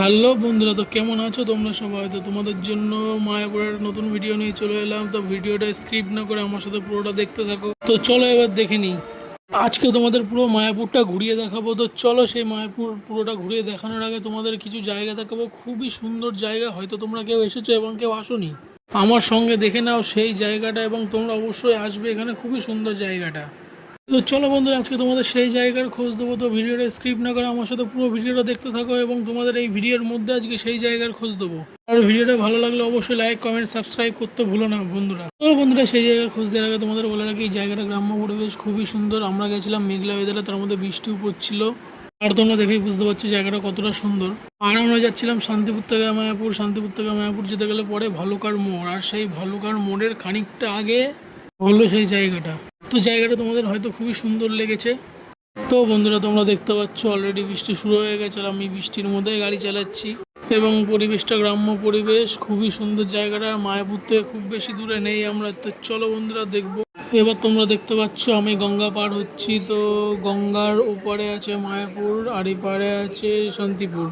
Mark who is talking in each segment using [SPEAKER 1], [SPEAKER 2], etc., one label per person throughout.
[SPEAKER 1] Hello বন্ধুরা, তো কেমন আছো তোমরা সবাই? তো তোমাদের জন্য মায়াপুরের নতুন ভিডিও নিয়ে চলে এলাম। তো ভিডিওটা স্ক্রিপ্ট না করে আমার সাথে পুরোটা দেখতে থাকো। তো চলো এবার দেখে নিই। আজকে তোমাদের পুরো মায়াপুরটা ঘুরিয়ে দেখাবো। তো চলো সেই মায়াপুর পুরোটা ঘুরিয়ে দেখানোর আগে তোমাদের কিছু জায়গা দেখাবো। খুবই সুন্দর জায়গা, হয়তো তোমরা কেউ এসেছ এবং কেউ আসোনি। আমার সঙ্গে দেখে নাও সেই জায়গাটা এবং তোমরা অবশ্যই আসবে এখানে। খুবই সুন্দর জায়গাটা। তো চলো বন্ধুরা, আজকে তোমাদের সেই জায়গার খোঁজ দেবো তো ভিডিওটা স্ক্রিপ্ট না করে আমার সাথে পুরো ভিডিওটা দেখতে থাকো এবং তোমাদের এই ভিডিওর মধ্যে আজকে সেই জায়গার খোঁজ দেবো আর ভিডিওটা ভালো লাগলে অবশ্যই লাইক কমেন্ট সাবস্ক্রাইব করতে ভুলো না বন্ধুরা। তো বন্ধুরা, সেই জায়গার খোঁজ দেওয়ার আগে তোমাদের বলে রাখি, এই জায়গাটা গ্রাম্য পরিবেশ, খুবই সুন্দর। আমরা গেছিলাম মেঘলা ওয়েদারে তার মধ্যে বৃষ্টিও পড়ছিল আর তোমরা দেখেই বুঝতে পারছ জায়গাটা কতটা সুন্দর। আর আমরা যাচ্ছিলাম শান্তিপুর থেকে মায়াপুর। শান্তিপুর থেকে মায়াপুর যেতে গেলে পরে ভালুকার মোড়। আর সেই ভালুকার মোড়ের খানিকটা আগে হলো সেই জায়গাটা। তো জায়গাটা তোমাদের হয়তো খুবই সুন্দর লেগেছে। তো বন্ধুরা, তোমরা দেখতে পাচ্ছ অলরেডি বৃষ্টি শুরু হয়ে গেছে আর আমি বৃষ্টির মধ্যে গাড়ি চালাচ্ছি। এবং পরিবেশটা, গ্রাম্য পরিবেশ, খুবই সুন্দর জায়গাটা। মায়াপুর থেকে খুব বেশি দূরে নেই আমরা, তো চলো বন্ধুরা দেখব। এবার তোমরা দেখতে পাচ্ছ, আমি গঙ্গা পার হচ্ছি। তো গঙ্গার ওপারে আছে মায়াপুর, আর এপারে আছে শান্তিপুর।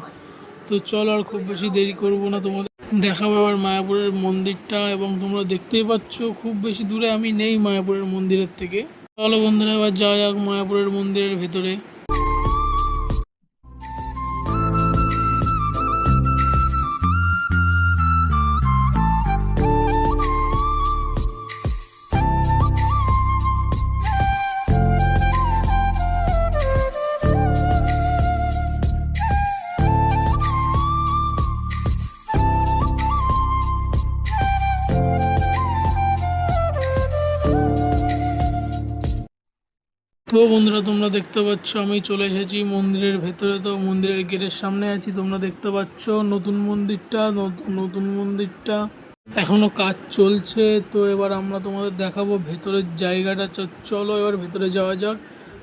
[SPEAKER 1] তো চল আর খুব বেশি দেরি করব না তোমাদের। দেখাবো আবার মায়াপুরের মন্দিরটা এবং তোমরা দেখতেই পাচ্ছ, খুব বেশি দূরে আমি নেই মায়াপুরের মন্দিরের থেকে। চলো বন্ধুরা, এবার যাওয়া যাক মায়াপুরের মন্দিরের ভেতরে। তো বন্ধুরা, তোমরা দেখতে পাচ্ছ আমি চলে এসেছি মন্দিরের ভেতরে। তো মন্দিরের গেটের সামনে আছি, তোমরা দেখতে পাচ্ছ নতুন মন্দিরটা নতুন মন্দিরটা। এখনও কাজ চলছে, তো এবার আমরা তোমাদের দেখাবো ভেতরের জায়গাটা। চলো এবার ভেতরে যাওয়া যাক।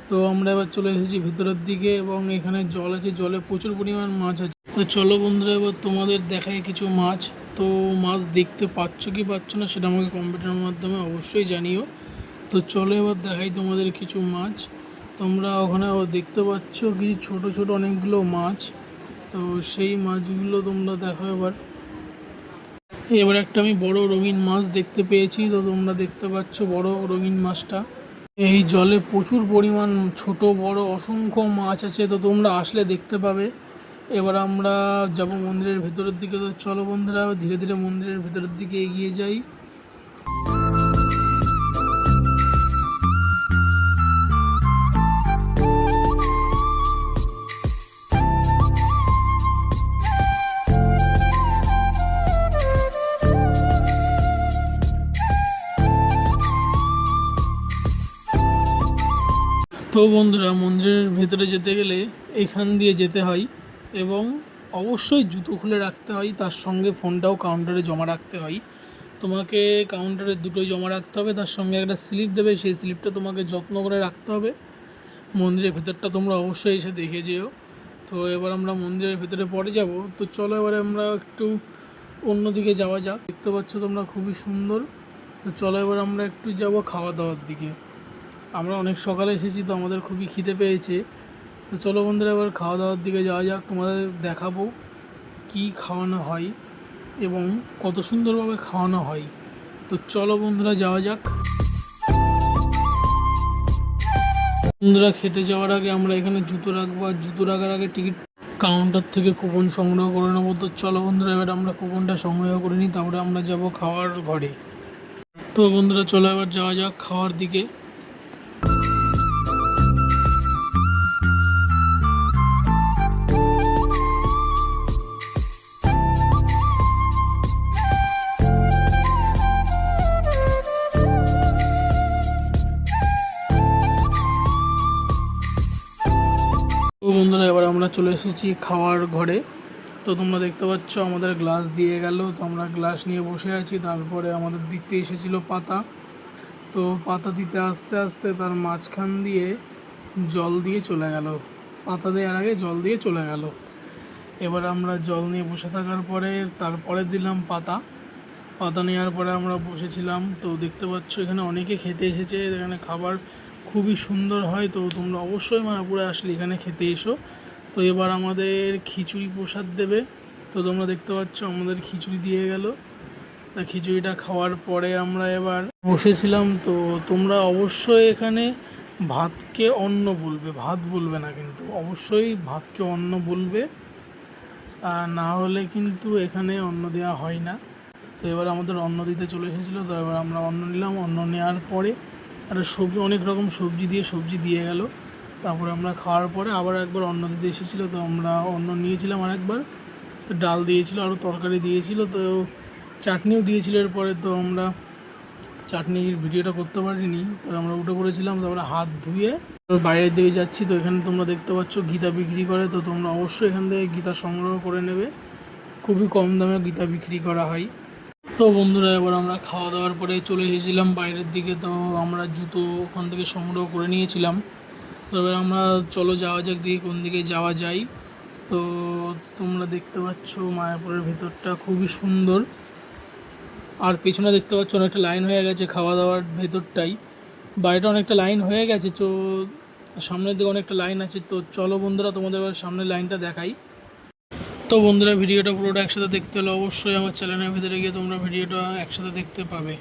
[SPEAKER 1] তো আমরা এবার চলে এসেছি ভেতরের দিকে এবং এখানে জল আছে, জলে প্রচুর পরিমাণ মাছ আছে। তো চলো বন্ধুরা, এবার তোমাদের দেখায় কিছু মাছ। তো মাছ দেখতে পাচ্ছ কি পাচ্ছ না, সেটা আমাকে কম্পিউটারের মাধ্যমে অবশ্যই জানিও। তো চলো এবার দেখাই তোমাদের কিছু মাছ। তোমরা ওখানে দেখতে পাচ্ছ কিছু ছোট ছোট অনেকগুলো মাছ। তো সেই মাছগুলো তোমরা দেখো এবার। এবার একটা আমি বড় রঙিন মাছ দেখতে পেয়েছি, তো তোমরা দেখতে পাচ্ছ বড় রঙিন মাছটা। এই জলে প্রচুর পরিমাণ ছোট, বড়, অসংখ্য মাছ আছে, তো তোমরা আসলে দেখতে পাবে। এবার আমরা যাব মন্দিরের ভেতরের দিকে, তো চলো বন্ধুরা, ধীরে ধীরে মন্দিরের ভেতরের দিকে এগিয়ে যাই। তো বন্ধুরা, মন্দিরের ভেতরে যেতে গেলে এখান দিয়ে যেতে হয় এবং অবশ্যই জুতো খুলে রাখতে হয়, তার সঙ্গে ফোনটাও কাউন্টারে জমা রাখতে হয়। তোমাকে কাউন্টারে দুটোই জমা রাখতে হবে, তার সঙ্গে একটা স্লিপ দেবে, সেই স্লিপটা তোমাকে যত্ন করে রাখতে হবে। মন্দিরের ভেতরটা তোমরা অবশ্যই এসে দেখে যেও। তো এবার আমরা মন্দিরের ভেতরে পরে যাব। তো চলো এবারে আমরা একটু অন্যদিকে যাওয়া যাক। দেখতে পাচ্ছ তোমরা খুবই সুন্দর। তো চলো এবার আমরা একটু যাব খাওয়া দাওয়ার দিকে। আমরা অনেক সকালে এসেছি তো আমাদের খুবই খিদে পেয়েছে। তো চলো বন্ধুরা, এবার খাওয়া দাওয়ার দিকে যাওয়া যাক। তোমাদের দেখাবো কি খাওয়ানো হয় এবং কত সুন্দরভাবে খাওয়ানো হয়। তো চলো বন্ধুরা, যাওয়া যাক। বন্ধুরা, খেতে যাওয়ার আগে আমরা এখানে জুতো রাখব আর জুতো রাখার আগে টিকিট কাউন্টার থেকে কুপন সংগ্রহ করে নেব। তো চলো বন্ধুরা, এবার আমরা কুপনটা সংগ্রহ করে নিই, তারপরে আমরা যাব খাওয়ার ঘরে। তো বন্ধুরা, চলো এবার যাওয়া যাক খাওয়ার দিকে। চলে এসেছি খাওয়ার ঘরে। তো তোমরা দেখতে পাচ্ছ, আমাদের গ্লাস দিয়ে গেল। তো আমরা গ্লাস নিয়ে বসে আছি। তারপরে আমাদের দিতে এসেছিল পাতা। তো পাতা দিতে আস্তে আস্তে তার মাঝখান দিয়ে জল দিয়ে চলে গেল। পাতা দেওয়ার আগে জল দিয়ে চলে গেল। এবার আমরা জল নিয়ে বসে থাকার পরে তারপরে দিলাম পাতা। পাতা নেওয়ার পরে আমরা বসেছিলাম। তো দেখতে পাচ্ছ, এখানে অনেকে খেতে এসেছে। এখানে খাবার খুবই সুন্দর হয়। তো তোমরা অবশ্যই মায়াপুরে আসলে এখানে খেতে এসো। তো এবার আমাদের খিচুড়ি প্রসাদ দেবে। তো তোমরা দেখতে পাচ্ছ আমাদের খিচুড়ি দিয়ে গেল। তা খিচুড়িটা খাওয়ার পরে আমরা এবার বসেছিলাম। তো তোমরা অবশ্যই এখানে ভাতকে অন্ন বলবে। ভাত বলবে না কিন্তু, অবশ্যই ভাতকে অন্ন বলবে। আর না হলে কিন্তু এখানে অন্ন দেওয়া হয় না। তো এবার আমাদের অন্ন দিতে চলে এসেছিল। তো এবার আমরা অন্ন নিলাম। অন্ন নেওয়ার পরে একটা সবজি, অনেক রকম সবজি দিয়ে সবজি দিয়ে গেল। তারপরে আমরা খাওয়ার পরে আবার একবার অন্ন দিতে এসেছিল, তো আমরা অন্ন নিয়েছিলাম আর একবার তো ডাল দিয়েছিল, আরও তরকারি দিয়েছিল, তো চাটনিও দিয়েছিল এরপরে, তো আমরা চাটনির ভিডিওটা করতে পারিনি। তো আমরা উঠে পড়েছিলাম, তারপরে হাত ধুয়ে বাইরের দিকে যাচ্ছি, তো এখানে তোমরা দেখতে পাচ্ছ গীতা বিক্রি করে, তো তোমরা অবশ্যই এখান থেকে গীতা সংগ্রহ করে নেবে। খুবই কম দামে গীতা বিক্রি করা হয়। তো বন্ধুরা, এবার আমরা খাওয়া দাওয়ার পরে চলে এসেছিলাম বাইরের দিকে, তো আমরা জুতো ওখান থেকে সংগ্রহ করে নিয়েছিলাম। তো এবার আমরা চলো যাওয়া যাক দিকে কোন দিকে যাওয়া যায়। তো তোমরা দেখতে পাচ্ছ মায়াপুরের ভেতরটা খুবই সুন্দর। আর পেছনে দেখতে পাচ্ছ অনেকটা লাইন হয়ে গেছে খাওয়া দাওয়ার ভেতরটাই। বাইরে অনেকটা লাইন হয়ে গেছে, তো সামনের দিকে অনেকটা লাইন আছে। তো চলো বন্ধুরা, তোমাদের এবার সামনের লাইনটা দেখাই। তো বন্ধুরা, ভিডিওটা পুরোটা একসাথে দেখতে হলে অবশ্যই আমার চ্যানেলের ভিতরে গিয়ে তোমরা ভিডিওটা একসাথে দেখতে পাবে।